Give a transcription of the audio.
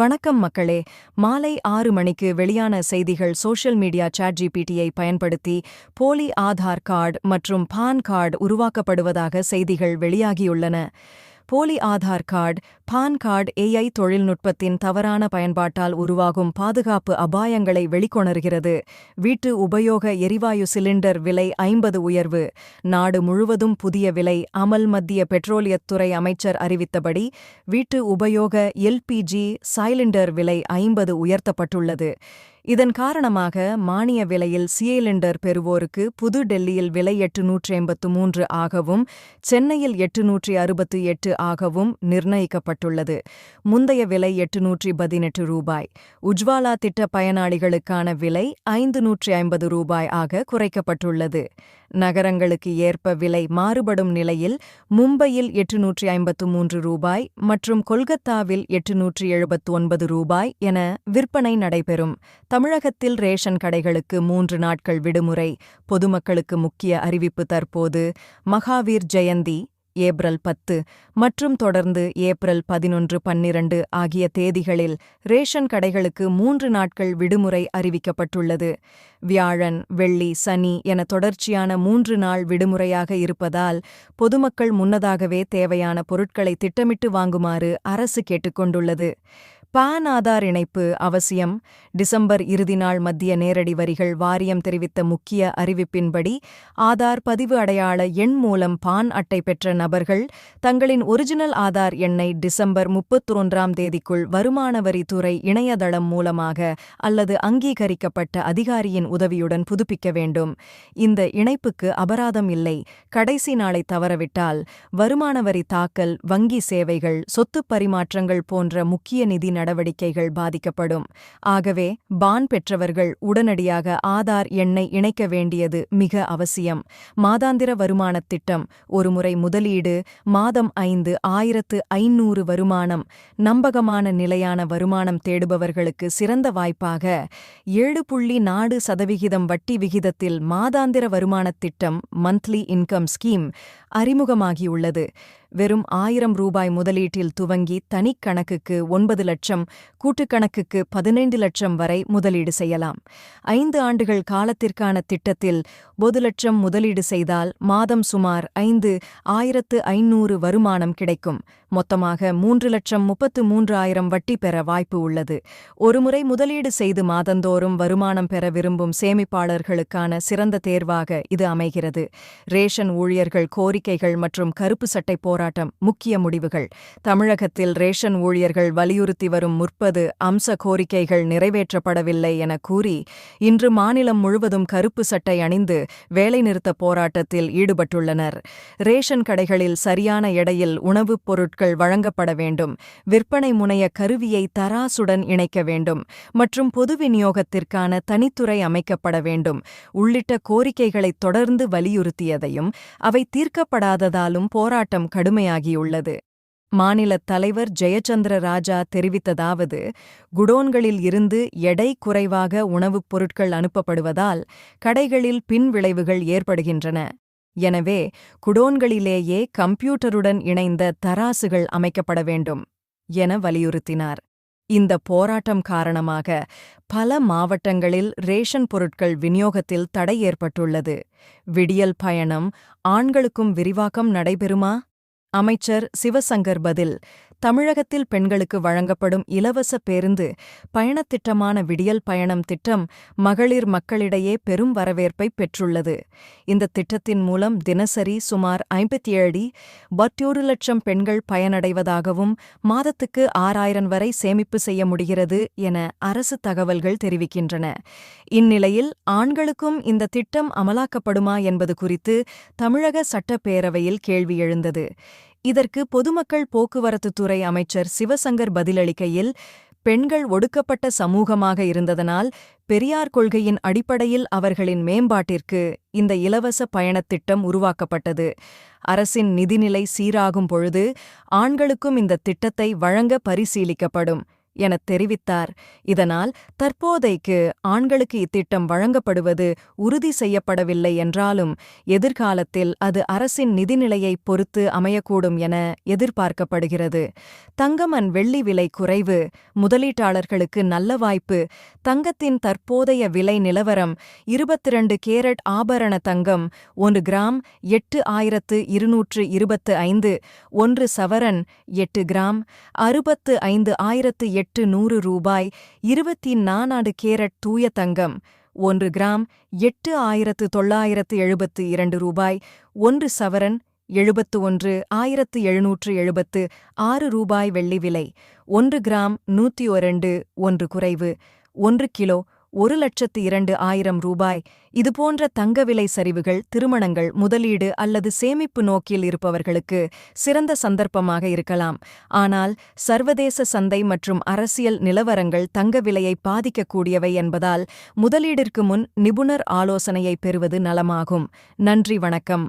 வணக்கம் மக்களே. மாலை ஆறு மணிக்கு வெளியான செய்திகள் சோஷியல் மீடியா சாட் ஜிபிடியை பயன்படுத்தி போலி ஆதார் கார்டு மற்றும் பான் கார்டு உருவாக்கப்படுவதாக செய்திகள் வெளியாகியுள்ளன. போலி Aadhaar card PAN card AI தொழில்நுட்பத்தின் தவறான பயன்பாட்டால் உருவாகும் பாதுகாப்பு அபாயங்களை வெளிக்கொணர்கிறது. வீட்டு உபயோக எரிவாயு சிலிண்டர் விலை ஐம்பது உயர்வு. நாடு முழுவதும் புதிய விலை அமல் மத்திய பெட்ரோலியத்துறை அமைச்சர் அறிவித்தபடி வீட்டு உபயோக எல்பிஜி சைலிண்டர் விலை ஐம்பது உயர்த்தப்பட்டுள்ளது. இதன் காரணமாக மானிய விலையில் சிலிண்டர் பெறுவோருக்கு புது டெல்லியில் விலை எட்டு நூற்றி எண்பத்து மூன்று ஆகவும் சென்னையில் எட்டு நூற்றி அறுபத்து எட்டு ஆகவும் நிர்ணயிக்கப்பட்டுள்ளது. முந்தைய விலை எட்டு நூற்றி பதினெட்டு ரூபாய். உஜ்வாலா திட்ட பயனாளிகளுக்கான விலை ஐந்து நூற்றி ஐம்பது ரூபாய் ஆக குறைக்கப்பட்டுள்ளது. நகரங்களுக்கு ஏற்ப விலை மாறுபடும் நிலையில் மும்பையில் எட்டுநூற்றி ஐம்பத்து மூன்று ரூபாய் மற்றும் கொல்கத்தாவில் எட்டுநூற்றி எழுபத்து ஒன்பது ரூபாய் என விற்பனை நடைபெறும். தமிழகத்தில் ரேஷன் கடைகளுக்கு மூன்று நாட்கள் விடுமுறை. பொதுமக்களுக்கு முக்கிய அறிவிப்பு தற்போது. மகாவீர் ஜெயந்தி ஏப்ரல் பத்து மற்றும் தொடர்ந்து ஏப்ரல் பதினொன்று பன்னிரண்டு ஆகிய தேதிகளில் ரேஷன் கடைகளுக்கு மூன்று நாட்கள் விடுமுறை அறிவிக்கப்பட்டுள்ளது. வியாழன் வெள்ளி சனி என தொடர்ச்சியான மூன்று நாள் விடுமுறையாக இருப்பதால் பொதுமக்கள் முன்னதாகவே தேவையான பொருட்களை திட்டமிட்டு வாங்குமாறு அரசு கேட்டுக்கொண்டுள்ளது. பான் ஆதார் இணைப்பு அவசியம். டிசம்பர் இறுதி நாள் மத்திய நேரடி வரிகள் வாரியம் தெரிவித்த முக்கிய அறிவிப்பின்படி ஆதார் பதிவு அடையாள எண் மூலம் பான் அட்டை பெற்ற நபர்கள் தங்களின் ஒரிஜினல் ஆதார் எண்ணை டிசம்பர் முப்பத்தொன்றாம் தேதிக்குள் வருமான வரித்துறை இணையதளம் மூலமாக அல்லது அங்கீகரிக்கப்பட்ட அதிகாரியின் உதவியுடன் புதுப்பிக்க வேண்டும். இந்த இணைப்புக்கு அபராதம் இல்லை. கடைசி நாளை தவறவிட்டால் வருமான வரி தாக்கல் வங்கி சேவைகள் சொத்து பரிமாற்றங்கள் போன்ற முக்கிய நிதி நடவடிக்கைகள் பாதிக்கப்படும். ஆகவே பான் பெற்றவர்கள் உடனடியாக ஆதார் எண்ணை இணைக்க வேண்டியது மிக அவசியம். மாதாந்திர வருமானத் திட்டம் ஒருமுறை முதலீடு மாதம் ஐந்து ஆயிரத்து ஐநூறு வருமானம் நம்பகமான நிலையான வருமானம் தேடுபவர்களுக்கு சிறந்த வாய்ப்பாக ஏழு புள்ளி நாடு சதவிகிதம் வட்டி விகிதத்தில் மாதாந்திர வருமானத் திட்டம் மந்த்லி இன்கம் ஸ்கீம் அறிமுகமாகியுள்ளது. வெறும் ஆயிரம் ரூபாய் முதலீட்டில் துவங்கி தனிக் கணக்குக்கு ஒன்பது லட்சம் கூட்டுக்கணக்குக்கு பதினைந்து லட்சம் வரை முதலீடு செய்யலாம். ஐந்து ஆண்டுகள் காலத்திற்கான திட்டத்தில் ஒரு லட்சம் முதலீடு செய்தால் மாதம் சுமார் ஐந்து ஆயிரத்து ஐநூறு வருமானம் கிடைக்கும். மொத்தமாக மூன்று லட்சம் முப்பத்து மூன்று ஆயிரம் வட்டி பெற வாய்ப்பு உள்ளது. ஒருமுறை முதலீடு செய்து மாதந்தோறும் வருமானம் பெற விரும்பும் சேமிப்பாளர்களுக்கான சிறந்த தேர்வாக இது அமைகிறது. ரேஷன் ஊழியர்கள் கோரிக்கைகள் மற்றும் கருப்பு சட்டை போராட்டம் முக்கிய முடிவுகள். தமிழகத்தில் ரேஷன் ஊழியர்கள் வலியுறுத்தி வரும் முற்பது அம்ச கோரிக்கைகள் நிறைவேற்றப்படவில்லை என கூறி இன்று மாநிலம் முழுவதும் கருப்பு சட்டை அணிந்து வேலைநிறுத்த போராட்டத்தில் ஈடுபட்டுள்ளனர். ரேஷன் கடைகளில் சரியான எடையில் உணவுப் பொருட்கள் வழங்கப்பட வேண்டும். விற்பனை முனைய கருவியை தராசுடன் இணைக்க வேண்டும். மற்றும் பொது விநியோகத்திற்கான தனித்துறை அமைக்கப்பட வேண்டும். உள்ளிட்ட கோரிக்கைகளை தொடர்ந்து வலியுறுத்தியதையும் அவை தீர்க்கப்படாததாலும் போராட்டம் கடுமையாகியுள்ளது. மாநில தலைவர் ஜெயச்சந்திர ராஜா தெரிவித்ததாவது குடோன்களில் இருந்து எடை குறைவாக உணவுப் பொருட்கள் அனுப்பப்படுவதால் கடைகளில் பின்விளைவுகள் ஏற்படுகின்றன. எனவே குடோன்களிலேயே கம்ப்யூட்டருடன் இணைந்த தராசுகள் அமைக்கப்பட வேண்டும் என வலியுறுத்தினார். இந்த போராட்டம் காரணமாக பல மாவட்டங்களில் ரேஷன் பொருட்கள் விநியோகத்தில் தடை ஏற்பட்டுள்ளது. விடியல் பயணம் ஆண்களுக்கும் விரிவாக்கம் நடைபெறுமா? அமைச்சர் சிவசங்கர் பதில் தமிழகத்தில் பெண்களுக்கு வழங்கப்படும் இலவச பேருந்து பயணத்திட்டமான விடியல் பயணம் திட்டம் மகளிர் மக்களிடையே பெரும் வரவேற்பை பெற்றுள்ளது. இந்த திட்டத்தின் மூலம் தினசரி சுமார் ஐம்பத்தி ஏழு பத்தொரு லட்சம் பெண்கள் பயனடைவதாகவும் மாதத்துக்கு ஆறாயிரம் வரை சேமிப்பு செய்ய முடிகிறது என அரசு தகவல்கள் தெரிவிக்கின்றன. இந்நிலையில் ஆண்களுக்கும் இந்த திட்டம் அமலாக்கப்படுமா என்பது குறித்து தமிழக சட்டப்பேரவையில் கேள்வி எழுந்தது. இதற்கு பொதுமக்கள் போக்குவரத்துத்துறை அமைச்சர் சிவசங்கர் பதிலளிக்கையில் பெண்கள் ஒடுக்கப்பட்ட சமூகமாக இருந்ததனால் பெரியார் கொள்கையின் அடிப்படையில் அவர்களின் மேம்பாட்டிற்கு இந்த இலவச பயணத் திட்டம் உருவாக்கப்பட்டது. அரசின் நிதிநிலை சீராகும் பொழுது ஆண்களுக்கும் இந்த திட்டத்தை வழங்க பரிசீலிக்கப்படும். எனத் தெரிவித்தார். இதனால் தற்போதைக்கு ஆண்களுக்கு இத்திட்டம் வழங்கப்படுவது உறுதி செய்யப்படவில்லை என்றாலும் எதிர்காலத்தில் அது அரசின் நிதிநிலையை பொறுத்து அமையக்கூடும் என எதிர்பார்க்கப்படுகிறது. தங்கமன் வெள்ளி விலை குறைவு முதலீட்டாளர்களுக்கு நல்ல வாய்ப்பு தங்கத்தின் தற்போதைய விலை நிலவரம் இருபத்திரண்டு கேரட் ஆபரண தங்கம் ஒன்று கிராம் எட்டு ஆயிரத்து இருநூற்று இருபத்து ஐந்து ஒன்று சவரன் எட்டு கிராம் அறுபத்து ஐந்து ஆயிரத்து எட்டு நூறு ரூபாய் இருபத்தி நானாடு கேரட் தூய தங்கம் ஒன்று கிராம் எட்டு ஆயிரத்து தொள்ளாயிரத்து எழுபத்து இரண்டு ரூபாய் ஒன்று சவரன் எழுபத்து ஒன்று ஆயிரத்து எழுநூற்று எழுபத்து ஆறு ரூபாய் வெள்ளி விலை ஒன்று கிராம் நூற்றி ஒரண்டு ஒன்று குறைவு ஒன்று கிலோ ஒரு லட்சத்து இரண்டு ஆயிரம் ரூபாய். இதுபோன்ற தங்க விலை சரிவுகள் திருமணங்கள் முதலீடு அல்லது சேமிப்பு நோக்கில் இருப்பவர்களுக்கு சிறந்த சந்தர்ப்பமாக இருக்கலாம். ஆனால் சர்வதேச சந்தை மற்றும் அரசியல் நிலவரங்கள் தங்க விலையை பாதிக்கக்கூடியவை என்பதால் முதலீடிற்கு முன் நிபுணர் ஆலோசனையை பெறுவது நலமாகும். நன்றி வணக்கம்.